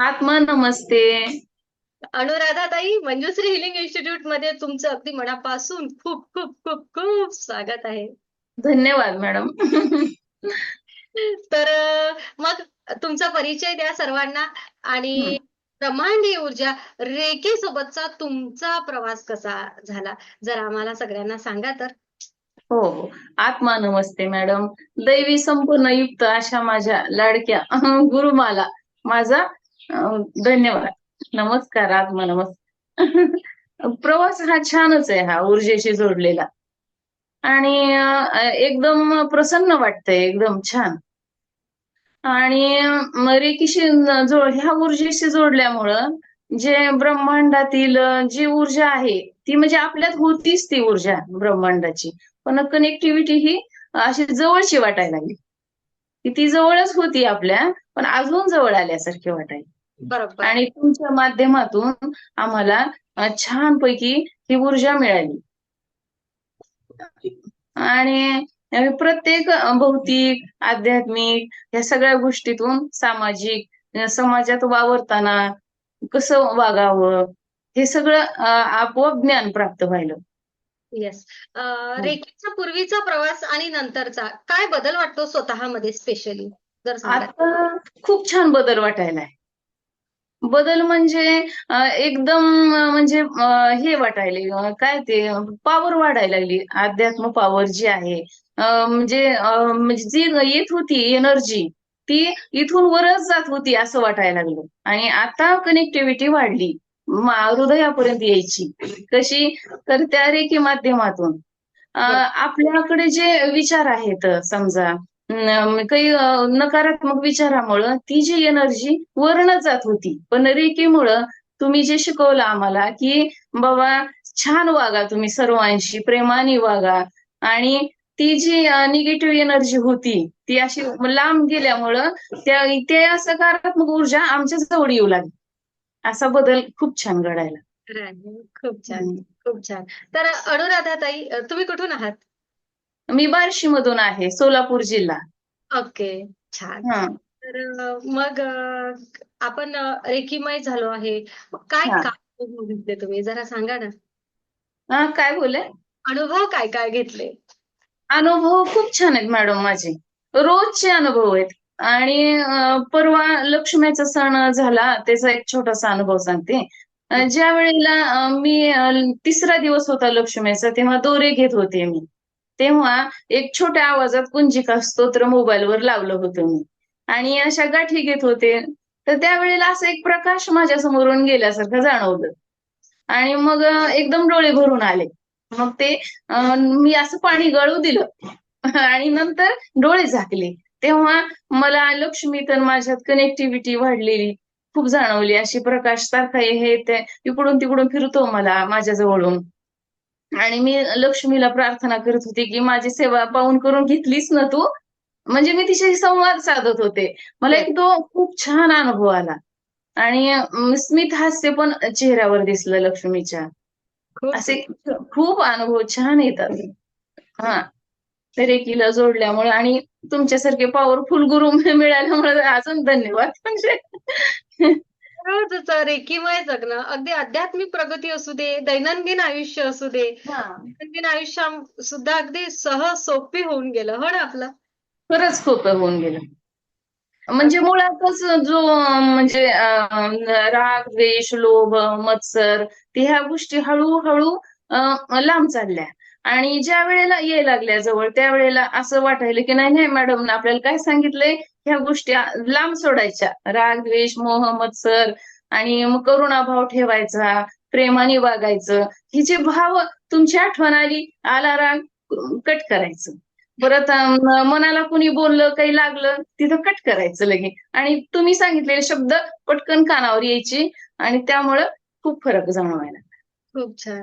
आत्मा नमस्ते अनुराधाताई मंजुश्री हिलिंग इन्स्टिट्यूटमध्ये तुमचं अगदी मनापासून खूप खूप खूप खूप स्वागत आहे. धन्यवाद मॅडम. तर मग तुमचा परिचय द्या सर्वांना आणि हं. ब्रह्मांडीय ऊर्जा रेकी सोबतचा तुमचा प्रवास कसा झाला? जर आम्हाला सगळ्यांना सांगा तर. हो हो आत्मा नमस्ते मॅडम. दैवी संपूर्ण युक्त अशा माझ्या लाडक्या गुरुमाला. माझा धन्यवाद. नमस्कार आत्मा नमस्कार प्रवास हा छानच आहे हा ऊर्जेशी जोडलेला. आणि एकदम प्रसन्न वाटतंय एकदम छान. आणि रेकीशी जोड ह्या ऊर्जेशी जोडल्यामुळं जे ब्रह्मांडातील जी ऊर्जा आहे ती म्हणजे आपल्यात होतीच ती ऊर्जा ब्रह्मांडाची. पण कनेक्टिव्हिटी ही अशी जवळची वाटायला लागली. ती जवळच होती आपल्या पण अजून जवळ आल्यासारखी वाटायला. बरोबर. आणि तुमच्या माध्यमातून आम्हाला छानपैकी ही ऊर्जा मिळाली. आणि प्रत्येक भौतिक आध्यात्मिक या सगळ्या गोष्टीतून सामाजिक समाजात वावरताना कसं वागावं हे सगळं आपोआप ज्ञान प्राप्त व्हायलं. येस रेकीचा पूर्वीचा प्रवास आणि नंतरचा काय बदल वाटतो स्वतःमध्ये स्पेशली जर आता खूप छान बदल वाटायलाय. बदल म्हणजे एकदम म्हणजे हे वाटायले. काय ते पॉवर वाढायला लागली. अध्यात्म पॉवर जी आहे म्हणजे म्हणजे जी येत होती एनर्जी ती इथून वरच जात होती असं वाटायला लागलं. आणि आता कनेक्टिव्हिटी वाढली. हृदयापर्यंत यायची. कशी? तर त्या रेकी माध्यमातून. आपल्याकडे जे विचार आहेत समजा काही नकारात्मक विचारामुळं ती जी एनर्जी वरनं जात होती. पण रेकीमुळं तुम्ही जे शिकवलं आम्हाला की बाबा छान वागा तुम्ही सर्वांशी प्रेमाने वागा. आणि ती जी निगेटिव्ह एनर्जी होती ती अशी लांब गेल्यामुळं त्या त्या सकारात्मक ऊर्जा आमच्या जवळ येऊ लागली. असा बदल खूप छान घडायला. खूप छान. खूप छान. तर अनुराधाताई तुम्ही कुठून आहात? मी बार्शी मधून आहे सोलापूर जिल्हा. ओके छान. हा. तर मग आपण अ, रेकीमय झालो आहे. काय हा. काय अनुभव घेतले तुम्ही? जरा सांगा ना. हा काय बोले अनुभव काय काय घेतले? अनुभव खूप छान आहेत मॅडम माझे. रोजचे अनुभव आहेत. आणि अं, परवा लक्ष्मीचा सण झाला त्याचा एक छोटासा अनुभव सांगते. अं, ज्या वेळेला अं, मी अं, तिसरा दिवस होता लक्ष्मीचा तेव्हा दोरे घेत होते मी. तेव्हा एक छोट्या आवाजात कुंजिका स्तोत्र मोबाईलवर लावलं होतं मी. आणि अशा गाठी घेत होते. तर त्यावेळेला असं एक प्रकाश माझ्या समोरून गेल्यासारखं जाणवलं. आणि मग एकदम डोळे भरून आले. मग ते मी असं पाणी गळू दिलं. आणि नंतर डोळे झाकले. तेव्हा मला लक्ष्मी तर माझ्यात कनेक्टिव्हिटी वाढलेली. खूप जाणवली अशी प्रकाश सारखा हे ते इकडून तिकडून फिरतो मला माझ्या जवळून आणि मी लक्ष्मीला प्रार्थना करत होते की माझी सेवा पाहून करून घेतलीच ना तू? म्हणजे मी तिच्याशी संवाद साधत होते. मला एक तो खूप छान अनुभव आला. आणि स्मित हास्य पण चेहऱ्यावर दिसलं लक्ष्मीच्या. असे खूप अनुभव छान येतात. हा. रेकीला जोडल्यामुळे आणि तुमच्यासारखे पॉवरफुल गुरु मिळाल्यामुळे अजून धन्यवाद. म्हणजे रोजच रेकीमय जगणं. अगदी आध्यात्मिक प्रगती असू दे दैनंदिन आयुष्य असू दे. दैनंदिन आयुष्य सुद्धा अगदी सहज सोपी होऊन गेलं. हो ना आपलं? खरंच खूप होऊन गेलं. म्हणजे मुळातच जो म्हणजे राग द्वेष लोभ मत्सर ते ह्या गोष्टी हळूहळू लांब चालल्या. आणि ज्या वेळेला यायला लागल्या जवळ त्यावेळेला असं वाटायलं की नाही नाही मॅडम आपल्याला काय सांगितलंय? ह्या गोष्टी लांब सोडायच्या. राग द्वेष मोह मत्सर आणि मग करुणाभाव ठेवायचा प्रेमाने वागायचं. ही जे भाव तुमची आठवण आली आला राग कट करायचं. परत मनाला कुणी बोललं काही लागलं तिथं कट करायचं लगे. आणि तुम्ही सांगितलेले शब्द पटकन कानावर यायचे आणि त्यामुळं खूप फरक जाणवायला. खूप. छान.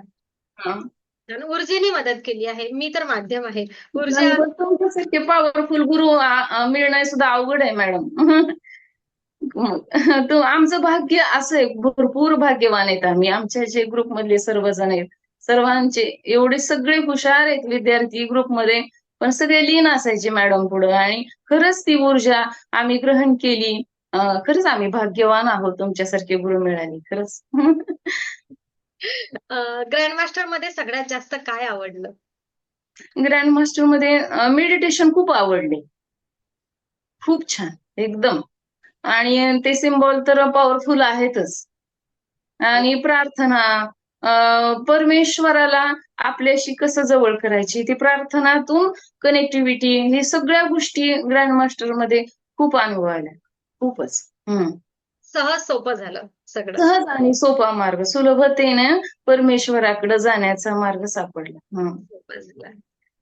ऊर्जेने मदत केली आहे. मी तर माध्यम आहे. ऊर्जा तुमच्यासारखे पॉवरफुल गुरु मिळणं सुद्धा अवघड आहे मॅडम तो आमचं भाग्य असं आहे. भरपूर भाग्यवान आहेत आम्ही. आमच्या जे ग्रुप मधले सर्वजण आहेत. सर्वांचे एवढे सगळे हुशार आहेत विद्यार्थी ग्रुपमध्ये पण सगळे लीन असायचे मॅडम पुढं. आणि खरंच ती ऊर्जा आम्ही ग्रहण केली. खरंच आम्ही भाग्यवान आहोत तुमच्यासारखे गुरु मिळाले. खरंच. ग्रँडमास्टरमध्ये सगळ्यात जास्त काय आवडलं? ग्रँडमास्टरमध्ये मेडिटेशन खूप आवडले. खूप छान एकदम. आणि ते सिम्बॉल तर पॉवरफुल आहेतच. आणि प्रार्थना परमेश्वराला आपल्याशी कसं जवळ करायची ती प्रार्थनातून कनेक्टिव्हिटी हे सगळ्या गोष्टी ग्रँडमास्टरमध्ये खूप अनुभव आल्या खूपच. हम्म. सहज सोपं झालं सगळं. सहज आणि सोपा मार्ग सुलभतेने परमेश्वराकडे जाण्याचा मार्ग सापडला.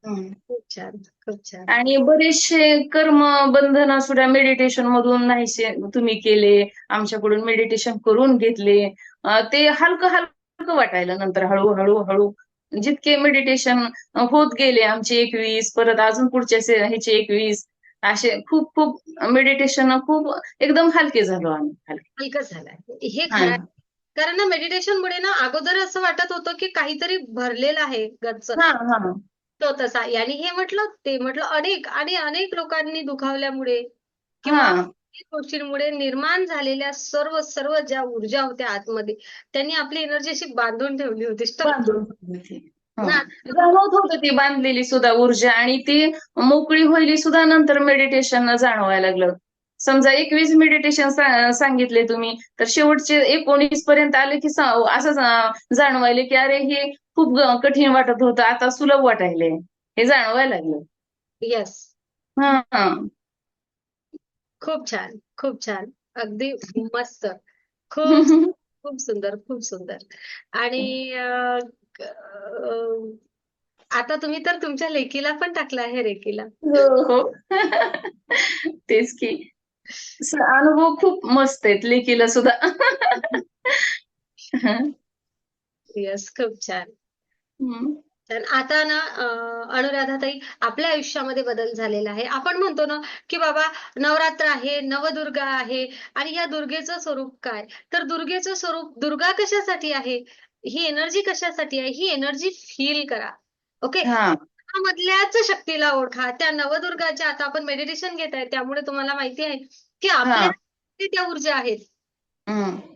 खूप छान खूप छान. आणि बरेचसे कर्म बंधन सुद्धा मेडिटेशन मधून नाहीसे तुम्ही केले आमच्याकडून मेडिटेशन करून घेतले. ते हलकं हलकं वाटायला नंतर हळूहळू हळू जितके मेडिटेशन होत गेले आमचे एकवीस परत अजून पुढच्या ह्याचे एकवीस असे खूप खूप मेडिटेशन खूप एकदम हलके झालो आम्ही. हलके झालंय. हे. खरं. कारण ना मेडिटेशन मुळे ना अगोदर असं वाटत होतं की काहीतरी भरलेलं आहे गच्च. तो तसा. यांनी हे म्हटलं ते म्हटलं अनेक आणि अनेक लोकांनी दुखावल्यामुळे किंवा गोष्टींमुळे निर्माण झालेल्या सर्व सर्व ज्या ऊर्जा होत्या आतमध्ये त्यांनी आपली एनर्जी अशी बांधून ठेवली होती. ना जाणवत होतं ती बांधलेली सुद्धा ऊर्जा आणि ती मोकळी व्हायली सुद्धा नंतर मेडिटेशन जाणवायला लागलं. समजा एकवीस मेडिटेशन सांगितले तुम्ही तर शेवटचे एकोणीस पर्यंत आले की असं जाणवायले की अरे हे खूप कठीण वाटत होतं आता सुलभ वाटायले हे जाणवायला लागलं. येस हा. खूप छान खूप छान. अगदी मस्त. खूप खूप सुंदर खूप सुंदर. आणि अं, आता तुम्ही तर तुमच्या लेकीला पण टाकलं आहे रेकीला हो. तेच की. स- अनुभव खूप मस्त आहेत लेकीला सुद्धा. येस खूप छान. तर आता ना अं, अनुराधाताई आपल्या आयुष्यामध्ये बदल झालेला आहे. आपण म्हणतो ना की बाबा नवरात्र आहे नवदुर्गा आहे आणि या दुर्गेचं स्वरूप काय? तर दुर्गेचं स्वरूप दुर्गा कशासाठी आहे? ही एनर्जी कशासाठी आहे? ही एनर्जी फील करा. ओके हा. मधल्याच शक्तीला ओळखा. त्या नवदुर्गाच्या आता आपण मेडिटेशन घेत आहे त्यामुळे तुम्हाला माहिती आहे की आपल्या त्या ऊर्जा आहेत.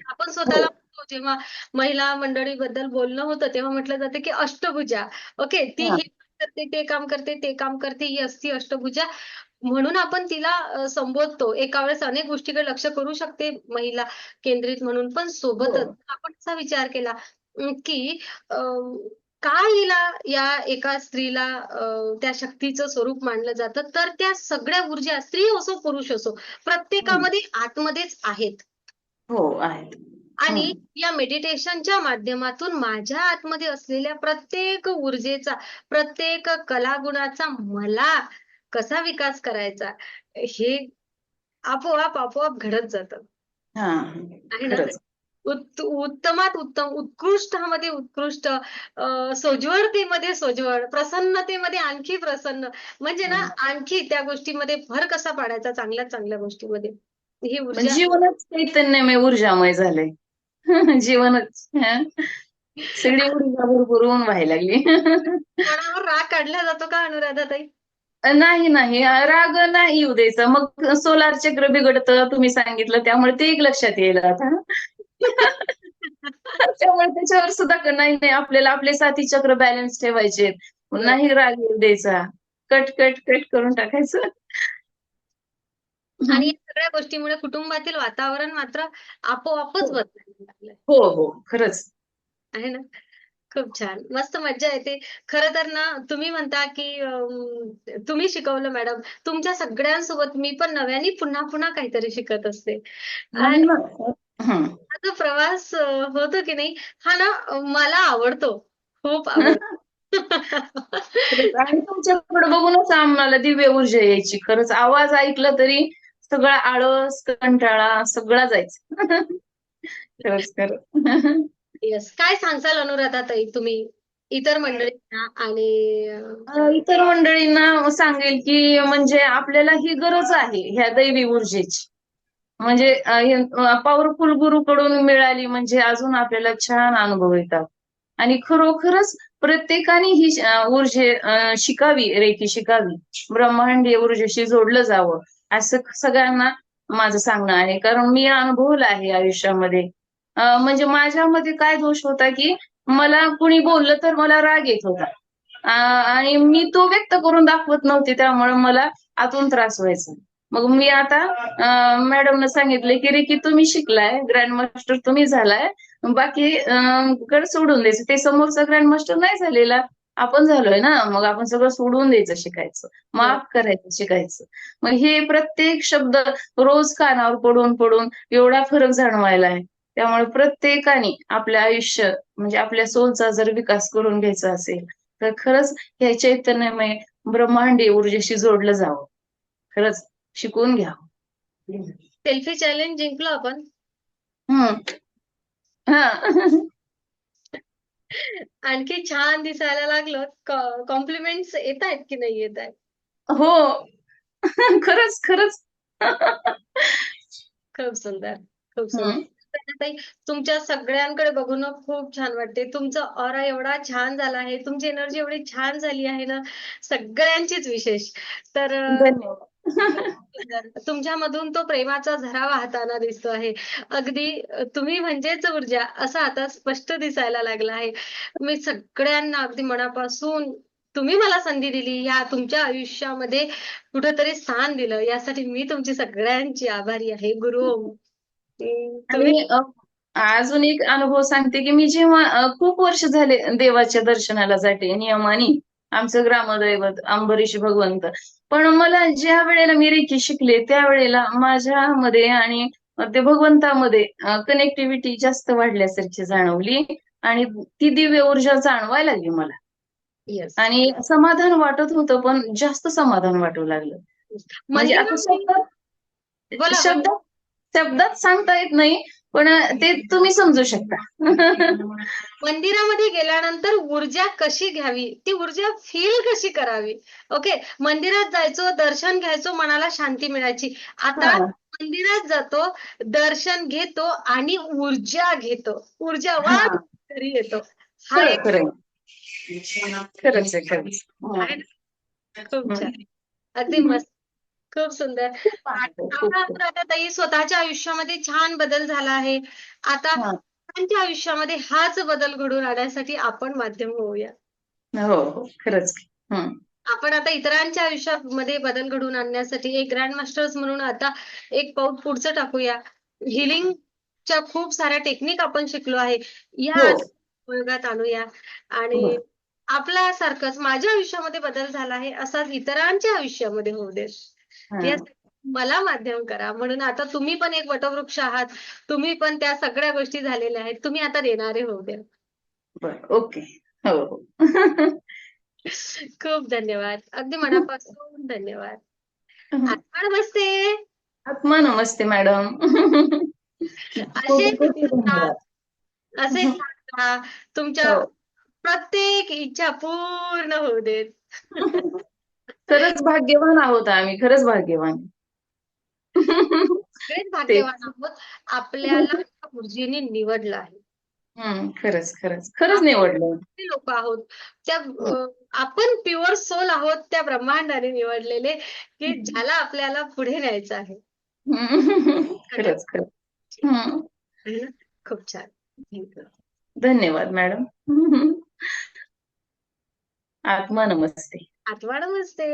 आपण स्वतःला म्हणतो जेव्हा महिला मंडळीबद्दल बोलणं होतं तेव्हा म्हटलं जातं की अष्टभुजा. ओके ती हा. करते ते काम करते ते काम करते ही असती अष्टभुजा. म्हणून आपण तिला संबोधतो. एका वेळेस अनेक गोष्टीकडे लक्ष करू शकते महिला केंद्रित म्हणून. पण सोबतच हो. आपण असा विचार केला की का हिला या एका स्त्रीला त्या शक्तीचं स्वरूप मानलं जातं? तर त्या सगळ्या ऊर्जा स्त्री असो पुरुष असो प्रत्येकामध्ये आतमध्येच आहेत. हो आहेत. आणि. या मेडिटेशनच्या माध्यमातून माझ्या आतमध्ये असलेल्या प्रत्येक ऊर्जेचा प्रत्येक कलागुणाचा मला कसा विकास करायचा हे आपोआप आपोआप घडत जातं. हा आहे ना? खरंच. उत् उत्तमात उत्तम उत्कृष्टामध्ये उत्कृष्ट अं, सोज्वळतेमध्ये सोज्वळ प्रसन्नतेमध्ये आणखी प्रसन्न. म्हणजे ना आणखी त्या गोष्टीमध्ये भर कसा पाडायचा चांगल्या चांगल्या गोष्टीमध्ये? ही ऊर्जा जीवनच चैतन्यमय ऊर्जामय झालंय. जीवनच. सगळी ऊर्जा भरभरून व्हायला लागली. कोणावर राग काढला जातो का अनुराधाताई नाही नाही. राग नाही येऊ द्यायचा. मग सोलार चक्र बिघडतं तुम्ही सांगितलं त्यामुळे ते एक लक्षात येईल आता त्यामुळे त्याच्यावर सुद्धा नाही नाही आपल्याला आपले साथी चक्र बॅलन्स ठेवायचे नाही राग येऊ द्यायचा. कट कट कट करून टाकायचं. आणि या सगळ्या गोष्टीमुळे कुटुंबातील वातावरण मात्र आपोआपच हो. बदलायला हो हो खरंच. आहे ना? खूप छान. मस्त मज्जा येते. खरं तर ना तुम्ही म्हणता की तुम्ही शिकवलं मॅडम. तुमच्या सगळ्यांसोबत मी पण नव्याने पुन्हा पुन्हा काहीतरी शिकत असते. हा. जो प्रवास होतो की नाही? हा ना मला आवडतो. खूप आवडतो. आणि तुमच्याकडे बघूनच आम्हाला दिव्य ऊर्जा यायची. खरंच आवाज ऐकला तरी सगळा आळस कंटाळा सगळा जायचा. खरंच खरं येस काय सांगसाल अनुराधाताई तुम्ही? इतर मंडळींना आणि इतर मंडळींना सांगेल की म्हणजे आपल्याला ही गरज आहे ह्या दैवी ऊर्जेची. म्हणजे पॉवरफुल गुरुकडून मिळाली म्हणजे अजून आपल्याला छान अनुभव येतात. आणि खरोखरच प्रत्येकाने ही ऊर्जे शिकावी रेखी शिकावी. ब्रह्मांडीय ऊर्जेशी जोडलं जावं असं सगळ्यांना माझं सांगणं आहे. कारण मी अनुभवलं आहे आयुष्यामध्ये. म्हणजे माझ्यामध्ये काय दोष होता की मला कुणी बोललं तर मला राग येत होता. आणि मी तो व्यक्त करून दाखवत नव्हते त्यामुळे मला आतून त्रास व्हायचा. मग मी आता मॅडमनं सांगितले की रे की तुम्ही शिकलाय ग्रँड मास्टर तुम्ही झालाय. बाकी अं, सोडून द्यायचं. ते समोरचा ग्रँड मास्टर नाही झालेला. आपण झालोय ना. मग आपण सगळं सोडून द्यायचं शिकायचं. माफ करायचं शिकायचं. मग हे प्रत्येक शब्द रोज कानावर पडून पडून एवढा फरक जाणवायला आहे. त्यामुळे प्रत्येकाने आपलं आयुष्य म्हणजे आपल्या सोलचा जर विकास करून घ्यायचा असेल तर खरंच ह्या चैतन्यमय ब्रह्मांडी ऊर्जेशी जोडलं जावं. खरंच. शिकून घ्यावं सेल्फी चॅलेंज जिंकलो आपण. हा. आणखी छान दिसायला लागलो. कॉम्प्लिमेंट्स येत आहेत की नाही येत आहेत? हो. खरंच खरंच. खूप सुंदर खूप सुंदर. तुमच्या सगळ्यांकडे बघून खूप छान वाटते. तुमचा ऑरा एवढा छान झाला आहे. तुमची एनर्जी एवढी छान झाली आहे ना. सगळ्यांचीच विशेष. तर तुमच्यामधून तो प्रेमाचा झरा वाहताना दिसतो आहे. अगदी तुम्ही म्हणजेच ऊर्जा असं आता स्पष्ट दिसायला लागलं आहे. मी सगळ्यांना अगदी मनापासून तुम्ही मला संधी दिली या तुमच्या आयुष्यामध्ये कुठंतरी स्थान दिलं. यासाठी मी तुमची सगळ्यांची आभारी आहे. गुरु ओम. अं, तुम्ही? आणि अ, अजून एक अनुभव सांगते की मी जेव्हा अ, खूप वर्ष झाले देवाच्या दर्शनाला जाते नियमाने आमचं ग्रामदैवत अंबरीश भगवंत. पण मला ज्या वेळेला मी रेकी शिकले त्यावेळेला माझ्यामध्ये आणि ते भगवंतामध्ये कनेक्टिव्हिटी जास्त वाढल्यासारखी जाणवली आणि ती दिव्य ऊर्जा जाणवायला लागली मला. येस आणि समाधान वाटत होतं पण जास्त समाधान वाटू लागलं. म्हणजे शब्दात शब्दात शब्दात सांगता येत नाही पण ते तुम्ही समजू शकता. मंदिरामध्ये गेल्यानंतर ऊर्जा कशी घ्यावी? ती ऊर्जा फील कशी करावी? ओके मंदिरात जायचो दर्शन घ्यायचो मनाला शांती मिळायची. आता. मंदिरात जातो दर्शन घेतो आणि ऊर्जा घेतो. ऊर्जावान हा. घरी येतो. हा एक खरं. खरंच आहे खरंच. अगदी मस्त. खूप सुंदर आता आता ताई स्वतःच्या आयुष्यामध्ये छान बदल झाला आहे आता हा. त्यांच्या आयुष्यामध्ये हाच बदल घडून आणण्यासाठी आपण माध्यम होऊया हो हो खरंच. आपण आता इतरांच्या आयुष्यामध्ये बदल घडवून आणण्यासाठी एक ग्रँड मास्टर्स म्हणून आता एक पाऊल पुढचं टाकूया हिलिंगच्या खूप साऱ्या टेक्निक आपण शिकलो आहे या हो. उपयोगात आणूया आणि बरं. आपल्यासारखंच माझ्या आयुष्यामध्ये बदल झाला आहे असाच इतरांच्या आयुष्यामध्ये होऊ दे हा. यासाठी मला माध्यम करा. म्हणून आता तुम्ही पण एक वटवृक्ष आहात. तुम्ही पण त्या सगळ्या गोष्टी झालेल्या आहेत. तुम्ही आता देणारे होऊ द्या बरं ओके. हो हो. खूप धन्यवाद. अगदी मनापासून धन्यवाद. आत्मा नमस्ते. आत्मा नमस्ते मॅडम. असे असे. तुमच्या हो. प्रत्येक इच्छा पूर्ण होऊ देत. खरंच भाग्यवान आहोत आम्ही खरंच भाग्यवान. सगळेच भाग्यवान आहोत. आपल्याला त्या ऊर्जेने निवडलं आहे. हम्म खरंच खरंच. खरंच निवडलं. लोक आहोत? त्या आपण प्युअर सोल आहोत त्या ब्रह्मांडाने निवडलेले की ज्याला आपल्याला पुढे न्यायचं आहे. खरंच खरंच. है? खूप छान. धन्यवाद मॅडम. आत्मा नमस्ते. आत्मा नमस्ते